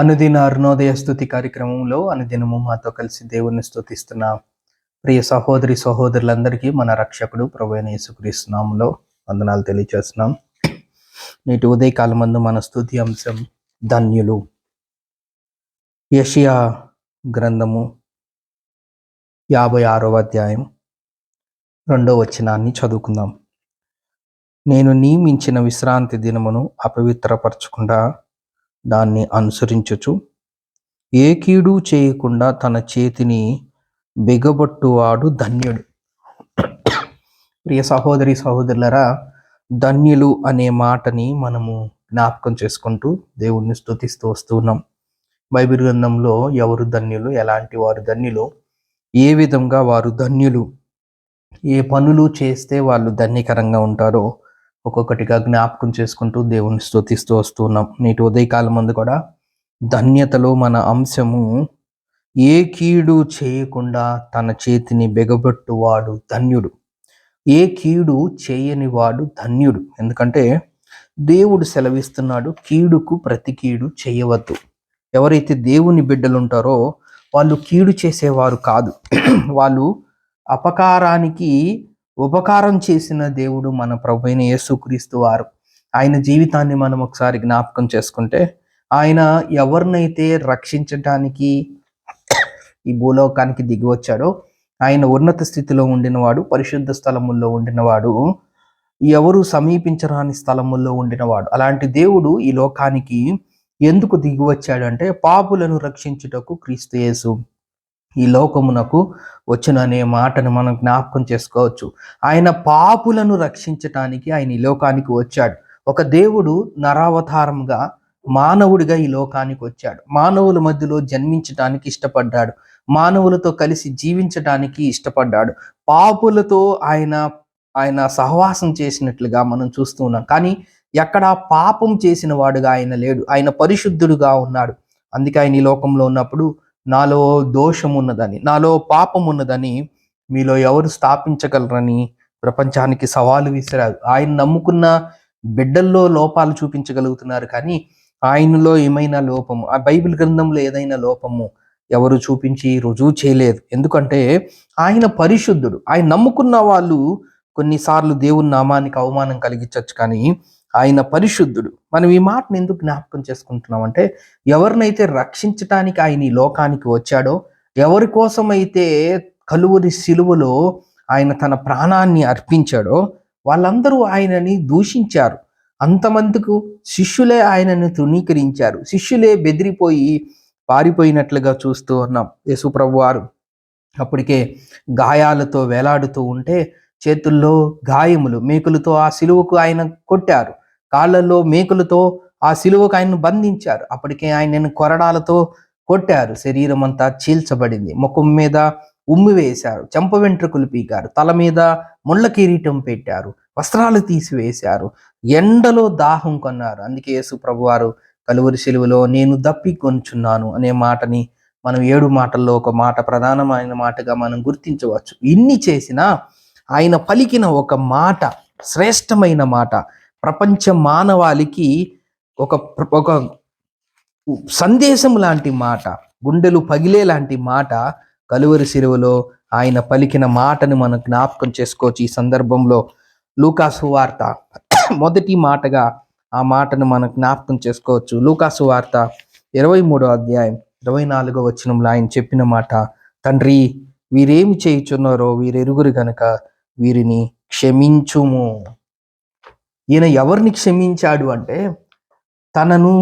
అనుదిన అరుణోదయ స్థుతి కార్యక్రమంలో అనుదినము మాతో కలిసి దేవుణ్ణి స్తుతిస్తున్న. ప్రియ సహోదరి సహోదరులందరికీ మన రక్షకుడు ప్రభు అయిన యేసుక్రీస్తునామంలో వందనాలు తెలియజేస్తున్నాం నేటి ఉదయకాలం మందు మన స్థుతి అంశం ధన్యులు. యషియా గ్రంథము యాభై ఆరవ అధ్యాయం రెండో వచనాన్ని చదువుకుందాం. నేను నియమించిన విశ్రాంతి దినమును అపవిత్రపరచకుండా దాన్ని అనుసరించుచు. ఏ కీడు చేయకుండా తన చేతిని బిగబట్టువాడు ధన్యుడు. ప్రియ సహోదరి సహోదరులరా ధన్యులు అనే మాటని మనము జ్ఞాపకం చేసుకుంటూ దేవుణ్ణి స్తుతిస్తూ వస్తున్నాం బైబిల్ గ్రంథంలో ఎవరు ధన్యులు ఎలాంటి వారు ధన్యులు ఏ విధంగా వారు ధన్యులు ఏ పనులు చేస్తే వాళ్ళు ధన్యకరంగా ఉంటారో ఒక్కొక్కటిగా జ్ఞాపకం చేసుకుంటూ దేవుణ్ణి స్తుతిస్తూ వస్తున్నాం నేటి ఉదయకాలం మందు కూడా ధన్యతలో మన అంశము ఏ కీడు చేయకుండా తన చేతిని బెగబెట్టువాడు ధన్యుడు. ఏ కీడు చేయని వాడు ధన్యుడు. ఎందుకంటే దేవుడు సెలవిస్తున్నాడు కీడుకు ప్రతి కీడు చేయవద్దు. ఎవరైతే దేవుని బిడ్డలు ఉంటారో వాళ్ళు కీడు చేసేవారు కాదు. వాళ్ళు అపకారానికి ఉపకారం చేసిన దేవుడు మన ప్రభు అయిన యేసుక్రీస్తు వారు. ఆయన జీవితాన్ని మనం ఒకసారి జ్ఞాపకం చేసుకుంటే ఆయన ఎవరినైతే రక్షించటానికి ఈ భూలోకానికి దిగి వచ్చాడో ఆయన ఉన్నత స్థితిలో ఉండినవాడు పరిశుద్ధ స్థలముల్లో ఉండినవాడు ఎవరు సమీపించరాని స్థలముల్లో ఉండినవాడు. అలాంటి దేవుడు ఈ లోకానికి ఎందుకు దిగి వచ్చాడంటే పాపులను రక్షించుటకు క్రీస్తు యేసు. ఈ లోకమునకు వచ్చిన అనే మాటను మనం జ్ఞాపకం చేసుకోవచ్చు. ఆయన పాపులను రక్షించటానికి ఆయన ఈ లోకానికి వచ్చాడు. ఒక దేవుడు నరావతారంగా మానవుడిగా ఈ లోకానికి వచ్చాడు. మానవుల మధ్యలో జన్మించటానికి ఇష్టపడ్డాడు. మానవులతో కలిసి జీవించటానికి ఇష్టపడ్డాడు. పాపులతో ఆయన ఆయన సహవాసం చేసినట్లుగా మనం చూస్తూ ఉన్నాం. కానీ ఎక్కడ పాపం చేసిన వాడుగా ఆయన లేడు. ఆయన పరిశుద్ధుడుగా ఉన్నాడు. అందుకే ఆయన ఈ లోకంలో ఉన్నప్పుడు నాలో దోషం ఉన్నదని నాలో పాపం ఉన్నదని మీలో ఎవరు స్థాపించగలరని ప్రపంచానికి సవాలు విసిరారు. ఆయన నమ్ముకున్న బిడ్డల్లో లోపాలు చూపించగలుగుతున్నారు కానీ ఆయనలో ఏమైనా లోపము? ఆ బైబిల్ గ్రంథంలో ఏదైనా లోపము ఎవరు చూపించి రుజువు చేయలేదు. ఎందుకంటే ఆయన పరిశుద్ధుడు. ఆయన నమ్ముకున్న వాళ్ళు కొన్నిసార్లు దేవుని నామానికి అవమానం కలిగించవచ్చు కానీ ఆయన పరిశుద్ధుడు. మనం ఈ మాటను ఎందుకు జ్ఞాపకం చేసుకుంటున్నాం అంటే ఎవరినైతే రక్షించటానికి ఆయన ఈ లోకానికి వచ్చాడో ఎవరి కోసమైతే కలువరి సిలువలో ఆయన తన ప్రాణాన్ని అర్పించాడో వాళ్ళందరూ ఆయనని దూషించారు. అంతమందుకు శిష్యులే ఆయనను తృణీకరించారు. శిష్యులే బెదిరిపోయి పారిపోయినట్లుగా చూస్తూ ఉన్నాం యేసుప్రభు వారు అప్పటికే గాయాలతో వేలాడుతూ ఉంటే చేతుల్లో గాయములు మేకులతో ఆ సిలువకు ఆయన కొట్టారు. కాళ్ళల్లో మేకులతో ఆ సిలువకు ఆయన్ను బంధించారు. అప్పటికే ఆయనను కొరడాలతో కొట్టారు. శరీరం అంతా చీల్చబడింది. ముఖం మీద ఉమ్మి వేశారు. చెంప వెంట్రుకలు పీకారు తల మీద ముళ్ళ కిరీటం పెట్టారు. వస్త్రాలు తీసివేశారు. ఎండలో దాహం కొన్నారు. అందుకే యేసు ప్రభువారు కలువరి శిలువలో నేను దప్పి కొనుచున్నాను అనే మాటని మనం ఏడు మాటల్లో ఒక మాట ప్రధానమైన మాటగా మనం గుర్తించవచ్చు. ఇన్ని చేసినా ఆయన పలికిన ఒక మాట శ్రేష్టమైన మాట ప్రపంచ మానవాళికి ఒక ఒక సందేశం లాంటి మాట గుండెలు పగిలే లాంటి మాట కలువరి శిలువలో ఆయన పలికిన మాటను మనం జ్ఞాపకం చేసుకోవచ్చు ఈ సందర్భంలో. లూకాసు వార్త. మొదటి మాటగా ఆ మాటను మనం జ్ఞాపకం చేసుకోవచ్చు. లూకాసు వార్త ఇరవై మూడో అధ్యాయం ఇరవై నాలుగో వచనంలో ఆయన చెప్పిన మాట తండ్రి వీరేమి చేయుచున్నారో వీరెరుగురు గనక వీరిని క్షమించుము. ఈయన ఎవరిని క్షమించాడు అంటే తనను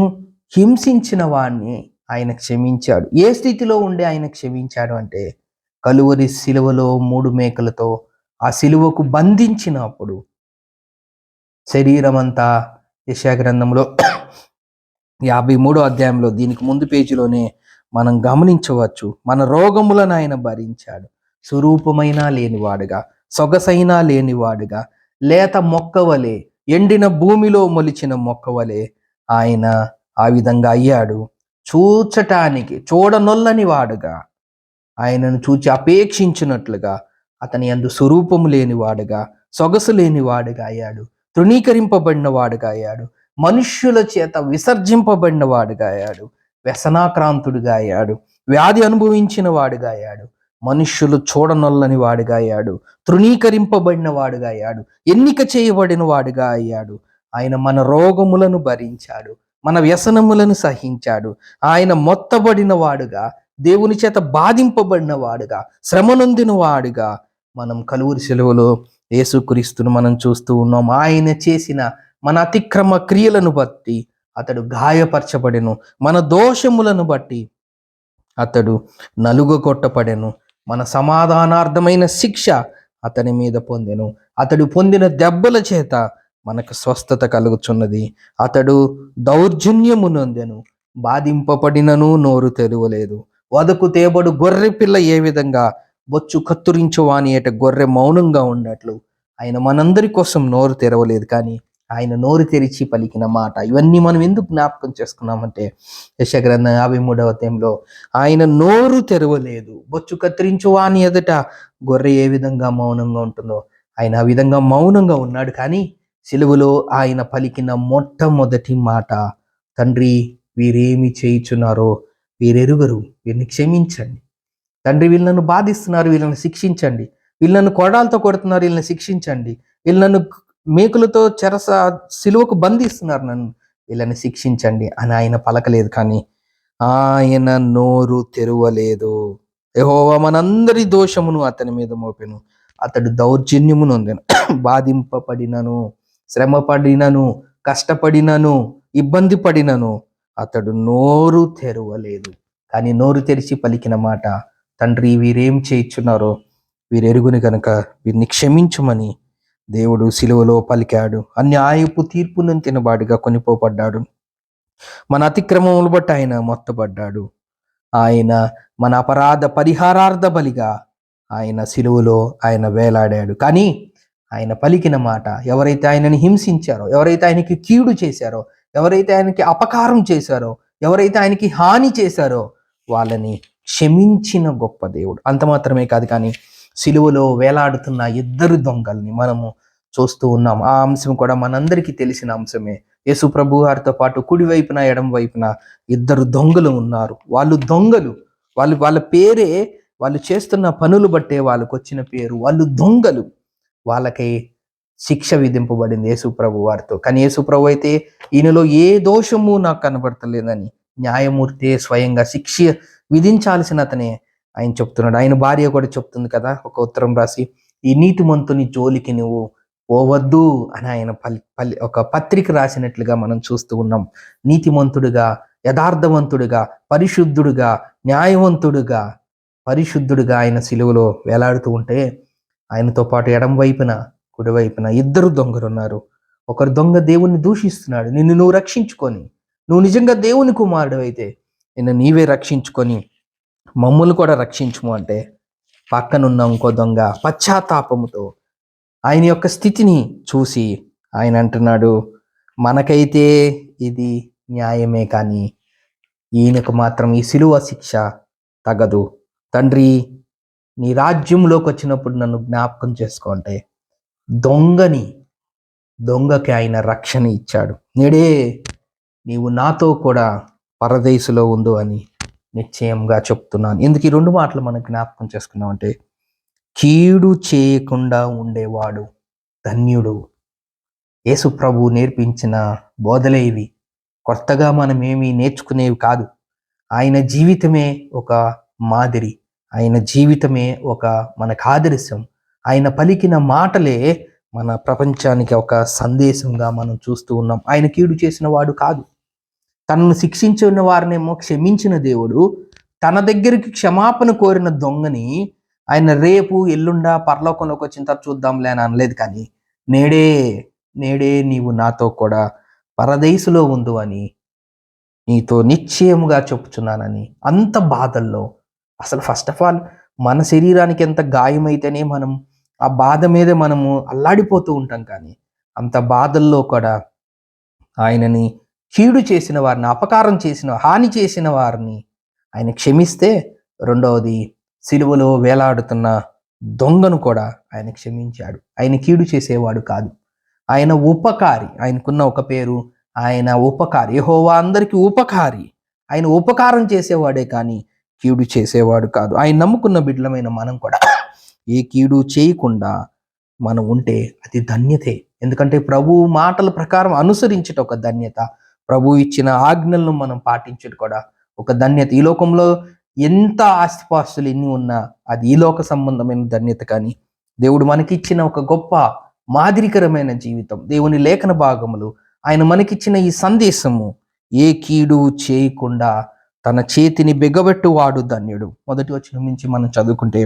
హింసించిన వాణ్ణి ఆయన క్షమించాడు. ఏ స్థితిలో ఉండే ఆయన క్షమించాడు అంటే కలువరి శిలువలో మూడు మేకలతో ఆ శిలువకు బంధించినప్పుడు శరీరం అంతా యశాగ్రంథంలో యాభై మూడో అధ్యాయంలో దీనికి ముందు పేజీలోనే మనం గమనించవచ్చు. మన రోగములను ఆయన భరించాడు. స్వరూపమైనా లేనివాడుగా సొగసైనా లేనివాడుగా లేత మొక్కవలే ఎండిన భూమిలో మొలిచిన మొక్కవలే ఆయన ఆ విధంగా అయ్యాడు. చూచటానికి చూడనొల్లని వాడుగా. ఆయనను చూచి అపేక్షించినట్లుగా అతని అందు స్వరూపము లేనివాడుగా సొగసు లేనివాడుగా అయ్యాడు. తృణీకరింపబడిన వాడుగా అయ్యాడు. మనుష్యుల చేత విసర్జింపబడిన వాడుగా అయ్యాడు. వ్యసనాక్రాంతుడిగా అయ్యాడు. వ్యాధి అనుభవించిన వాడుగా అయ్యాడు. మనుష్యులు చూడనొల్లని వాడిగా అయ్యాడు. తృణీకరింపబడిన వాడుగా అయ్యాడు. ఎన్నిక చేయబడిన వాడుగా అయ్యాడు. ఆయన మన రోగములను భరించాడు. మన వ్యసనములను సహించాడు. ఆయన మొత్తబడిన వాడుగా దేవుని చేత బాధింపబడిన వాడుగా శ్రమనొందిన వాడుగా మనం కలువురి సెలవులో యేసుక్రీస్తును మనం చూస్తూ ఉన్నాం. ఆయన చేసిన మన అతిక్రమ క్రియలను బట్టి అతడు గాయపరచబడెను. మన దోషములను బట్టి అతడు నలుగు కొట్టపడెను మన సమాధానార్థమైన శిక్ష అతని మీద పొందెను. అతడు పొందిన దెబ్బల చేత మనకు స్వస్థత కలుగుచున్నది. అతడు దౌర్జన్యము నొందెను. బాధింపబడినను నోరు తెరవలేదు. వదకు తేబడు గొర్రె పిల్ల ఏ విధంగా బొచ్చు కత్తురించు వాని ఏట గొర్రె మౌనంగా ఉన్నట్లు. ఆయన మనందరి కోసం నోరు తెరవలేదు కానీ ఆయన నోరు తెరిచి పలికిన మాట. ఇవన్నీ మనం ఎందుకు జ్ఞాపకం చేసుకున్నామంటే యశగ్రంథం యాభై మూడవ అధ్యాయంలో ఆయన నోరు తెరవలేదు. బొచ్చు కత్తిరించు వాని ఎదుట గొర్రె ఏ విధంగా మౌనంగా ఉంటుందో ఆయన ఆ విధంగా మౌనంగా ఉన్నాడు. కానీ సిలువలో ఆయన పలికిన మొట్టమొదటి మాట తండ్రి వీరేమి చేయుచున్నారో వీరెరుగరు వీరిని క్షమించండి. తండ్రి వీళ్ళను బాధిస్తున్నారు వీళ్ళని శిక్షించండి. వీళ్ళను కొడాలతో కొడుతున్నారు వీళ్ళని శిక్షించండి. వీళ్ళను మేకులతో చెరస సిలువకు బంధిస్తున్నారు నన్ను. వీళ్ళని శిక్షించండి. అని ఆయన పలకలేదు కానీ ఆయన నోరు తెరవలేదు. ఏహోవా మనందరి దోషమును అతని మీద మోపెను. అతడు దౌర్జన్యము నొందెను. బాధింపబడినను శ్రమపడినను కష్టపడినను ఇబ్బంది పడినను అతడు నోరు తెరవలేదు. కానీ నోరు తెరిచి పలికిన మాట తండ్రి వీరేం చేయించున్నారో? వీరెరుగుని కనుక వీరిని క్షమించుమని దేవుడు సిలువలో పలికాడు. అన్యాయపు తీర్పును తినబాటుగా కొనిపోబడ్డాడు. మన అతిక్రమములు బట్టి ఆయన మొత్తబడ్డాడు. ఆయన మన అపరాధ పరిహారార్థ బలిగా ఆయన సిలువలో ఆయన వేలాడాడు. కానీ ఆయన పలికిన మాట ఎవరైతే ఆయనని హింసించారో ఎవరైతే ఆయనకి కీడు చేశారో ఎవరైతే ఆయనకి అపకారం చేశారో ఎవరైతే ఆయనకి హాని చేశారో వాళ్ళని క్షమించిన గొప్ప దేవుడు. అంత మాత్రమే కాదు కానీ సిలువలో వేలాడుతున్న ఇద్దరు దొంగల్ని మనము చూస్తూ ఉన్నాం. ఆ అంశం కూడా మనందరికీ తెలిసిన అంశమే. యేసు ప్రభు వారితో పాటు కుడి వైపున ఎడం వైపున ఇద్దరు దొంగలు ఉన్నారు. వాళ్ళు దొంగలు. వాళ్ళు వాళ్ళ పేరే వాళ్ళు చేస్తున్న పనులు బట్టే వాళ్ళకు వచ్చిన పేరు. వాళ్ళు దొంగలు. వాళ్ళకి శిక్ష విధింపబడింది యేసుప్రభు వారితో. కానీ యేసుప్రభు అయితే ఈయనలో ఏ దోషము నాకు కనబడతలేదని న్యాయమూర్తి స్వయంగా శిక్ష విధించాల్సిన అతనే ఆయన చెప్తున్నాడు. ఆయన భార్య కూడా చెప్తుంది కదా ఒక ఉత్తరం రాసి ఈ నీతిమంతుని జోలికి నువ్వు పోవద్దు అని ఆయన పలి పలి ఒక పత్రిక రాసినట్లుగా మనం చూస్తూ ఉన్నాం. నీతిమంతుడుగా యథార్థవంతుడుగా పరిశుద్ధుడుగా న్యాయవంతుడుగా పరిశుద్ధుడుగా ఆయన సిలువలో వేలాడుతూ ఉంటే ఆయనతో పాటు ఎడం వైపున కుడివైపున ఇద్దరు దొంగలు ఉన్నారు. ఒకరు దొంగ దేవుణ్ణి దూషిస్తున్నాడు. నిన్ను నువ్వు రక్షించుకొని నువ్వు నిజంగా దేవుని కుమారుడు అయితే నిన్ను నీవే రక్షించుకొని మమ్మల్ని కూడా రక్షించము అంటే పక్కనున్న ఇంకో దొంగ పశ్చాత్తాపముతో ఆయన యొక్క స్థితిని చూసి ఆయన అంటున్నాడు మనకైతే ఇది న్యాయమే కానీ ఈయనకు మాత్రం ఈ సిలువ శిక్ష తగదు. తండ్రి నీ రాజ్యంలోకి వచ్చినప్పుడు నన్ను జ్ఞాపకం చేసుకుంటే దొంగని దొంగకి ఆయన రక్షణ ఇచ్చాడు. నేడే నీవు నాతో కూడా పరదేశులో ఉండు అని నిశ్చయంగా చెప్తున్నాను. ఎందుకు ఈ రెండు మాటలు మనం జ్ఞాపకం చేసుకున్నామంటే కీడు చేయకుండా ఉండేవాడు ధన్యుడు. యేసు ప్రభు నేర్పించిన బోధలే ఇవి. కొత్తగా మనం ఏమీ నేర్చుకునేవి కాదు. ఆయన జీవితమే ఒక మాదిరి. ఆయన జీవితమే ఒక మనకు ఆదర్శం. ఆయన పలికిన మాటలే మన ప్రపంచానికి ఒక సందేశంగా మనం చూస్తూ ఉన్నాం. ఆయన కీడు చేసిన వాడు కాదు. తనను శిక్షించిన వారినేమో క్షమించిన దేవుడు. తన దగ్గరికి క్షమాపణ కోరిన దొంగని ఆయన రేపు ఎల్లుండా పరలోకంలోకి వచ్చిన తర్వాత చూద్దాంలే అని అనలేదు కానీ నేడే నేడే నీవు నాతో కూడా పరదేశులో ఉండు అని నీతో నిశ్చయముగా చెప్పుచున్నానని అంత బాధల్లో. అసలు ఫస్ట్ ఆఫ్ ఆల్ మన శరీరానికి ఎంత గాయమైతేనే మనం ఆ బాధ మీదే మనము అల్లాడిపోతూ ఉంటాం కానీ అంత బాధల్లో కూడా ఆయనని కీడు చేసిన వారిని అపకారం చేసిన హాని చేసిన వారిని ఆయన క్షమిస్తే రెండవది సిలువలో వేలాడుతున్న దొంగను కూడా ఆయన క్షమించాడు. ఆయన కీడు చేసేవాడు కాదు. ఆయన ఉపకారి ఆయనకున్న ఒక పేరు ఆయన ఉపకారి యహోవా అందరికీ ఉపకారి. ఆయన ఉపకారం చేసేవాడే కానీ కీడు చేసేవాడు కాదు. ఆయన నమ్ముకున్న బిడ్డలమైన మనం కూడా ఏ కీడు చేయకుండా మనం ఉంటే అది ధన్యతే. ఎందుకంటే ప్రభు మాటల ప్రకారం అనుసరించట ఒక ధన్యత ప్రభు ఇచ్చిన ఆజ్ఞలను మనం పాటించడం కూడా ఒక ధన్యత. ఈ లోకంలో ఎంత ఆస్తిపాస్తులు ఎన్ని ఉన్నా అది ఈ లోక సంబంధమైన ధన్యత కానీ దేవుడు మనకిచ్చిన ఒక గొప్ప మాదిరికరమైన జీవితం దేవుని లేఖన భాగములు ఆయన మనకిచ్చిన ఈ సందేశము ఏ కీడు చేయకుండా తన చేతిని బిగబెట్టువాడు ధన్యుడు. మొదటి వచ్చిన నుంచి మనం చదువుకుంటే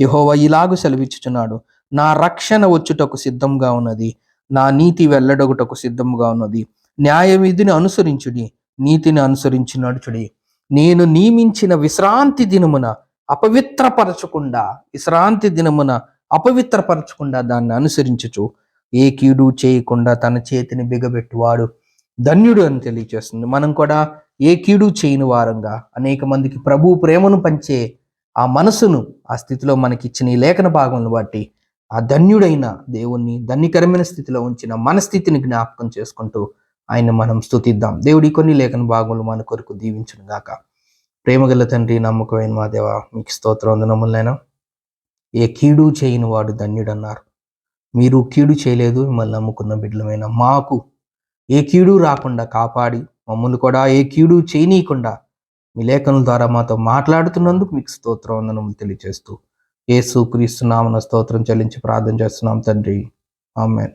యహోవ ఇలాగు సెలవిచ్చుచున్నాడు నా రక్షణ వచ్చుటకు సిద్ధంగా ఉన్నది నా నీతి వెల్లడొగుటకు సిద్ధంగా ఉన్నది న్యాయ విధిని అనుసరించుడి నీతిని అనుసరించి నడుచుడి నేను నియమించిన విశ్రాంతి దినమున అపవిత్రపరచకుండా విశ్రాంతి దినమున అపవిత్రపరచకుండా దాన్ని అనుసరించుచు ఏ కీడు చేయకుండా తన చేతిని బిగబెట్టువాడు. ధన్యుడు అని తెలియజేస్తుంది మనం కూడా ఏ కీడు చేయని వారంగా అనేక మందికి ప్రభు ప్రేమను పంచే ఆ మనసును ఆ స్థితిలో మనకి ఇచ్చిన ఈ లేఖన భాగంను బట్టి ఆ ధన్యుడైన దేవుణ్ణి ధన్యకరమైన స్థితిలో ఉంచిన మన స్థితిని జ్ఞాపకం చేసుకుంటూ ఆయన మనం స్థుతిద్దాం దేవుడి కొన్ని లేఖన భాగములు మన కొరకు దీవించును గాక. ప్రేమగల తండ్రి నమ్మకమైన మా దేవ మీకు స్తోత్రం వందనములైనా. ఏ కీడు చేయని వాడు ధన్యుడన్నారు. మీరు కీడు చేయలేదు మిమ్మల్ని నమ్ముకున్న బిడ్డలమైన మాకు. ఏ కీడు రాకుండా కాపాడి మమ్మల్ని కూడా ఏ కీడు చేయనీయకుండా మీ లేఖనుల ద్వారా మాతో మాట్లాడుతున్నందుకు మీకు స్తోత్రం వందనములు తెలియజేస్తూ. యేసు క్రీస్తు స్తోత్రం చెల్లించి ప్రార్థన చేస్తున్నాం తండ్రి. ఆమెన్.